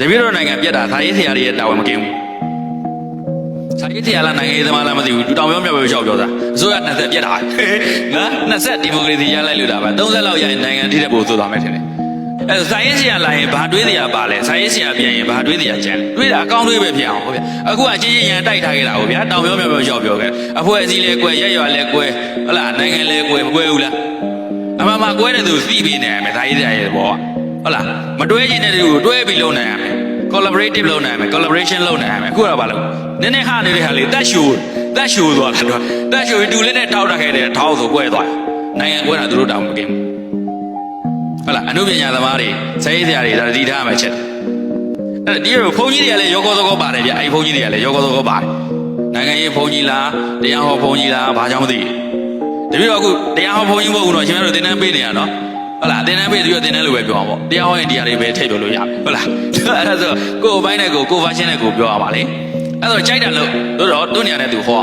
တပည့်တော်နိုင်ငံပြတ်တာသာရေးဆရာတွေရဲ့တာဝန်မကင်းဘူးသာရေးဆရာလားနိုင်ငံရေးသမားလားမသိဘူးသူတောင်ပြောမြောက်ပြောရှောက်ပြောတာအစိုးရ20ပြတ်တာနော်20ဒီမိုကရေစီရလိုက်လို့တာပါ30လောက်ရရင်နိုင်ငံထိတဲ့ပို့ဆိုသွားမယ်ထင်တယ်အဲဒါဆိုရင်ဆရာလာရင်ဘာတွေးတရားပါလဲဆိုရင်ဆရာပြန်ရင်ဘာတွေးတရားကျန်လဲတွေးတာအကောင်းတွေးပဲဖြစ်အောင်ဟုတ်ဗျအခုကချင်းချင်းရန်တိုက်ထားခဲ့တာဟုတ်ဗျာတောင်ပြောမြောက်ပြောရှောက်ပြောခဲ့အဖွဲ့အစည်းလဲကွယ်ရက်ရွာလဲကွယ်ဟုတ်လားနိုင်ငံလဲကွယ်မကွယ်ဘူးလားအမှန်မှကွယ်တဲ့သူသိပြီးနေရမယ်ဒါရေးတဲ့ရဲ့ဘောက ဟုတ်လားမတွဲချင်တဲ့သူကိုတွဲပြီးလုပ်နိုင်ရမယ် collaborative လုပ်နိုင်ရမယ် collaboration လုပ်နိုင်ရမယ်အခုတော့ဘာလို့နည်းနည်းခနေတဲ့ဟာလေးတက်ရှိုးတက်ရှိုးသွားတာတော့တက်ရှိုးတူလေးနဲ့တောက်တက်ခဲ့တဲ့ထောက်ဆိုကွဲသွားတယ်နိုင်ငံကွဲတာသူတို့တောင်မကင်းဘူးဟုတ်လားအမှုပညာသမားတွေစိတ်ဆရာတွေဒါတတိထားမှချက်တယ်အဲ့ဒါဒီလိုဘုန်းကြီးတွေကလည်းရောကောသောကောပါတယ်ဗျအဲ့ဒီဘုန်းကြီးတွေကလည်းရောကောသောကောပါတယ်နိုင်ငံရေးဘုန်းကြီးလားတရားဟောဘုန်းကြီးလားဘာကြောင့်မသိဘူးတပည့်တော်အခုတရားဟောဘုန်းကြီးမဟုတ်ဘူးတော့ရှင်များတို့သင်တန်းပေးနေရနော် ဟုတ်လားသင်တန်းပေးသူရသင်တန်းလိုပဲပြောအောင်ပေါ့တရားဟောရင်တရားတွေပဲထည့်ပြောလို့ရမယ်ဟုတ်လားအဲ့ဒါဆိုကိုယ်အပိုင်းနဲ့ကိုယ်ကိုယ် version နဲ့ကိုယ်ပြောရပါလေအဲ့တော့ကြိုက်တယ်လို့တို့တော့တို့နေရာနဲ့သူဟော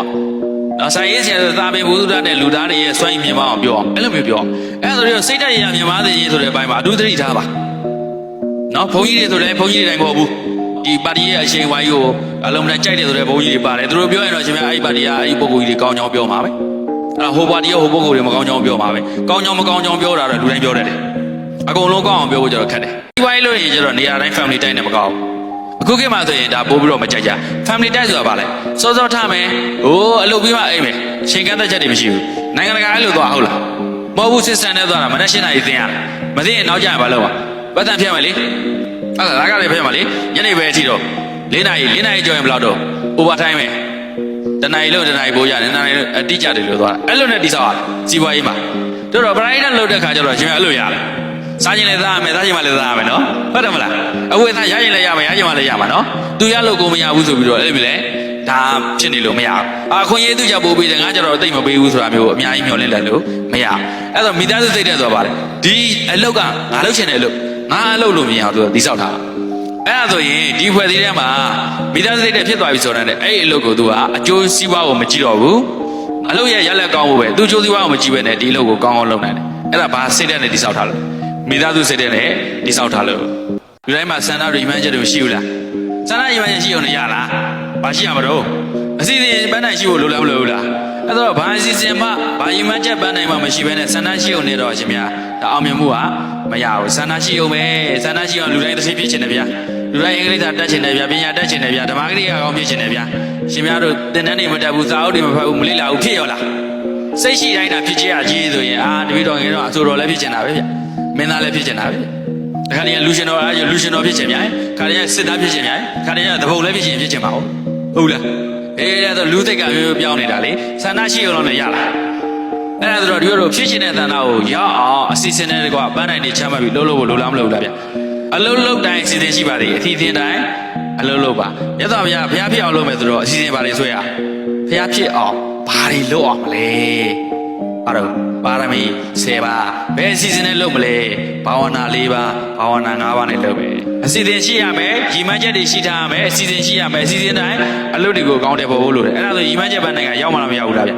နော်ဆိုင်ရေးဆရာဆိုသာပေဘုဒ္ဓတဲ့လူသားတွေရဲ့စွန့်ရင်မြင်မအောင်ပြောအောင်အဲ့လိုမျိုးပြောအဲ့ဒါဆိုတော့စိတ်ဓာတ်ရရမြင်ပါစေရေးဆိုတဲ့အပိုင်းမှာအထူးသတိထားပါနော်ဘုန်းကြီးတွေဆိုလည်းဘုန်းကြီးတွေတိုင်းမဟုတ်ဘူးဒီပါတီရဲ့အရှိန်ဝိုင်းကိုအလုံးနဲ့ကြိုက်တယ်ဆိုတဲ့ဘုန်းကြီးတွေပါတယ်သူတို့ပြောရင်တော့ရှင်များအဲ့ဒီပါတီကအဲ့ဒီပုဂ္ဂိုလ်ကြီးတွေကောင်းကြောင်းပြောမှာပဲ အဲ့ဟိုပါတီရောဟိုပုဂ္ဂိုလ်တွေမကောင်းကြောင်းပြောမှာပဲကောင်းကြောင်းမကောင်းကြောင်းပြောတာတော့လူတိုင်းပြောတတ်တယ်အကုန်လုံးကောင်းအောင်ပြောဖို့ကြတော့ခက်တယ်ဒီဝိုင်းလို့ရင်ကျတော့နေရာတိုင်း family တိုင်းနဲ့မကောင်းဘူးအခုခေတ်မှာဆိုရင်ဒါပို့ပြီးတော့မကြိုက်ကြ family တိုက်ဆိုတာဘာလဲစောစောထားမယ်ဟိုးအလုပ်ပြီးမှအိမ်မယ်ရှင်ကန်းသက်ချက်တွေမရှိဘူးနိုင်ငံတကာအဲ့လိုသွားဟုတ်လားမဟုတ်ဘူး system နဲ့သွားတာမနေ့ရှင်းတာကြီးသင်ရတာမသိရင်နောက်ကျရင်ဘာလုပ်မှာပတ်သက်ဖြတ်မယ်လေအဲ့ဒါကလည်းဖြတ်မှာလေညနေပဲအထိတော့၄နာရီ၄နာရီကျော်ရင်ဘယ်လောက်တော့ over time ပဲ တနာရီလို့တနာရီပိုးရတယ်တနာရီအတိကျတယ်လို့သွားတာအဲ့လိုနဲ့တိဆောက်ရစီးပွားရေးမှာတို့တော့ private လုပ်တဲ့ခါကျတော့ရှင်အဲ့လိုရတယ်စားခြင်းလည်းစားရမယ်စားခြင်းမလည်းစားရမယ်နော်ဟုတ်တယ်မလားအဝေးစားရခြင်းလည်းရမယ်ရခြင်းမလည်းရမှာနော်သူရလို့ကိုမရဘူးဆိုပြီးတော့အဲ့လိုလေဒါဖြစ်နေလို့မရဘူးအာခွင့်ရေးသူကြပိုးပေးတယ်ငါကျတော့တိတ်မပေးဘူးဆိုတာမျိုးအများကြီးမျှော်လင့်တယ်လို့မရဘူးအဲ့တော့မိသားစုစိတ်တဲ့ဆိုတာပါလေဒီအလုတ်ကငါလုတ်ချင်တယ်လို့ငါအလုတ်လို့မရအောင်သူတိဆောက်ထားတာ အဲ့ဒါဆိုရင်ဒီဖွဲ့စည်းထဲမှာမိသားစုစိတ်တဲ့ဖြစ်သွားပြီဆိုတော့အဲ့ဒီအလုတ်ကိုသူကအကျိုးစီးပွားကိုမကြည့်တော့ဘူးအလုတ်ရဲ့ရက်လက်ကောင်းဖို့ပဲသူအကျိုးစီးပွားကိုမကြည့်ဘဲနဲ့ဒီအလုတ်ကိုကောင်းကောင်းလုပ်နိုင်တယ်အဲ့ဒါဘာစိတ်တဲ့နဲ့တိဆောက်ထားလို့မိသားစုစိတ်တဲ့နဲ့တိဆောက်ထားလို့ဒီတိုင်းမှာစန္ဒရိမန်းချက်တွေရှိဘူးလားစန္ဒရိမန်းချက်ရှိအောင်ရလားဘာရှိရမလို့အစီအစဉ်ပန်းနိုင်ရှိဖို့လိုလားမလိုဘူးလားအဲ့တော့ဘာအစီအစဉ်မှဘာရိမန်းချက်ပန်းနိုင်မှမရှိဘဲနဲ့စန္ဒရှိအောင်နေတော့ရှင်များဒါအောင်မြင်မှုကမရဘူးစန္ဒရှိအောင်ပဲစန္ဒရှိအောင်လူတိုင်းတစ်စိဖြစ်ချင်တယ်ဗျာ လူတိုင်းအင်္ဂလိပ်စာတတ်ချင်တယ်ဗျာပညာတတ်ချင်တယ်ဗျာဓမ္မဂရိယာကောင်းဖြစ်ချင်တယ်ဗျာရှင်များတို့သင်တန်းတွေမတက်ဘူးစာအုပ်တွေမဖတ်ဘူးမလေ့လာဘူးဖြစ်ရောလားစိတ်ရှိတိုင်းတာဖြစ်ချင်ရကြီးဆိုရင်အာတပည့်တော်ငယ်တော့အဆိုတော်လည်းဖြစ်ချင်တာပဲဗျမင်းသားလည်းဖြစ်ချင်တာပဲတခါတည်းကလူရှင်တော်အားလူရှင်တော်ဖြစ်ချင်များခါတည်းကစစ်သားဖြစ်ချင်များခါတည်းကတပုတ်လည်းဖြစ်ချင်ဖြစ်ချင်ပါဟုတ်ဟုတ်လားအေးအဲ့ဒါလူသိက်ကမျိုးပြောင်းနေတာလေဆန္ဒရှိအောင်လည်းရလားအဲ့ဒါဆိုတော့ဒီလိုဖြစ်ချင်တဲ့သန္တာကိုရောက်အောင်အစီအစဉ်နဲ့ကွာပန်းနိုင်နေချမ်းမှတ်ပြီးလှုပ်လို့လို့လားမလို့လားဗျ အလုံးလုံးတိုင်းအစီအစဉ်ရှိပါသေးအထီးသင်တိုင်းအလုံးလုံးပါမြတ်စွာဘုရားဘုရားဖြစ်အောင်လုပ်မယ်ဆိုတော့အစီအစဉ်ပါလေဆွဲရဘုရားဖြစ်အောင်ဘာတွေလုပ်အောင်မလဲအဲ့တော့ပါရမီ10ပါးဘယ်အစီအစဉ်နဲ့လုပ်မလဲဘာဝနာ4ပါးဘာဝနာ5ပါးနဲ့လုပ်မယ်အစီအစဉ်ရှိရမယ်ရီမန်းချက်တွေရှိထားရမယ်အစီအစဉ်ရှိရမယ်အစီအစဉ်တိုင်းအလုပ်တွေကိုကောင်းတယ်ပေါ်ဖို့လိုတယ်အဲ့ဒါဆိုရီမန်းချက်ပန်းနိုင်ငံရောက်မှလားမရောက်ဘူးလားဗျ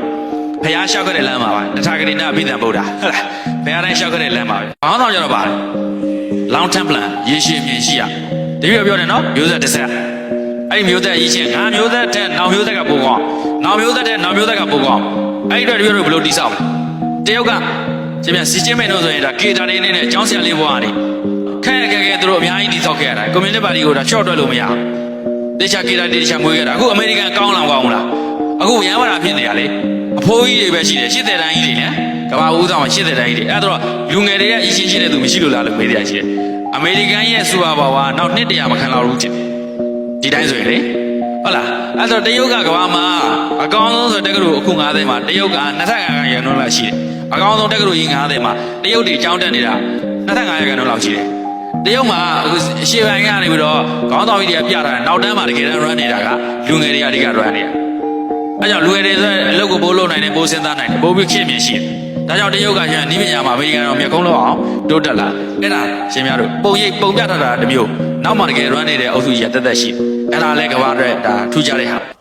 ဖះလျှောက်ခဲ့တဲ့လမ်းမှာပါတထာဂရိဏအဘိဓမ္ဗုဒ္ဓဟုတ်လားဖះတိုင်းလျှောက်ခဲ့တဲ့လမ်းမှာပဲဘာမှတော့ကြတော့ပါတယ် long term plan ရေရှည်မြင်ရှိရတတိယပြောတယ်နော်မျိုးဆက်တစ်ဆက်အဲ့ဒီမျိုးဆက်ရေးချင်းငါမျိုးဆက်တဲ့နောက်မျိုးဆက်ကပိုကောင်းနောက်မျိုးဆက်တဲ့နောက်မျိုးဆက်ကပိုကောင်းအဲ့ဒီအတွက်တတိယတို့ဘယ်လိုတိဆောက်လဲတရုတ်ကရှင်ပြန်စီချင်းမဲ့လို့ဆိုရင်ဒါကေတာလေးနဲ့အကြောင်းဆရာလေးဘွားနေခဲခဲခဲသူတို့အများကြီးတိဆောက်ခဲ့ရတာကွန်မြူနတီပါတီကိုဒါ short တွက်လို့မရဘူးတေချာကေတာတေချာမွေးခဲ့တာအခုအမေရိကန်ကောင်းလောင်ကောင်းလားအခုရမ်းဝတာဖြစ်နေရလေအဖိုးကြီးတွေပဲရှိတယ်ရှစ်တဲ့တန်းကြီးတွေနဲ့ ကဘာဦးဆောင်မှာရှစ်တဲ့တန်းကြီးတွေအဲ့တော့လူငယ်တွေရဲ့အချင်းချင်းတဲ့သူမရှိလို့လားလို့မေးကြရှိတယ်အမေရိကန်ရဲ့စူပါပါဝါနောက်နှစ်တရာမခံလောက်ဘူးချင်ဒီတိုင်းဆိုရင်လေဟုတ်လားအဲ့တော့တရုတ်ကကဘာမှာအကောင်းဆုံးဆိုတက္ကသိုလ်အခု9သိန်းမှာတရုတ်က25ရာခိုင်နှုန်းလောက်ရှိတယ်အကောင်းဆုံးတက္ကသိုလ်ကြီး9သိန်းမှာတရုတ်တွေကျောင်းတက်နေတာ25ရာခိုင်နှုန်းလောက်ရှိတယ်တရုတ်မှာအခုရှေ့ပိုင်းကနေပြီးတော့ခေါင်းဆောင်ကြီးတွေကပြတာနောက်တန်းမှာတကယ်တမ်း run နေတာကလူငယ်တွေကအဓိက run နေတာအဲကြောင့်လူငယ်တွေဆိုအလုပ်ကိုပိုးလုပ်နိုင်တယ်ပိုးစဉ်းစားနိုင်တယ်ပိုးပြီးခင်မြင်ရှိတယ် ဒါကြောင့်တရုတ်ကရှင်နီးပညာမှာအမေရိကန်တော်မြေကုန်းလောက်အောင်တိုးတက်လာအဲ့ဒါရှင်များတို့ပုံရိပ်ပုံပြထားတာတစ်မျိုးနောက်မှတကယ် run နေတဲ့အုပ်စုကြီးကတက်တက်ရှိတယ်အဲ့ဒါလည်းကဘာအတွက်ဒါထူးခြားတဲ့ဟာ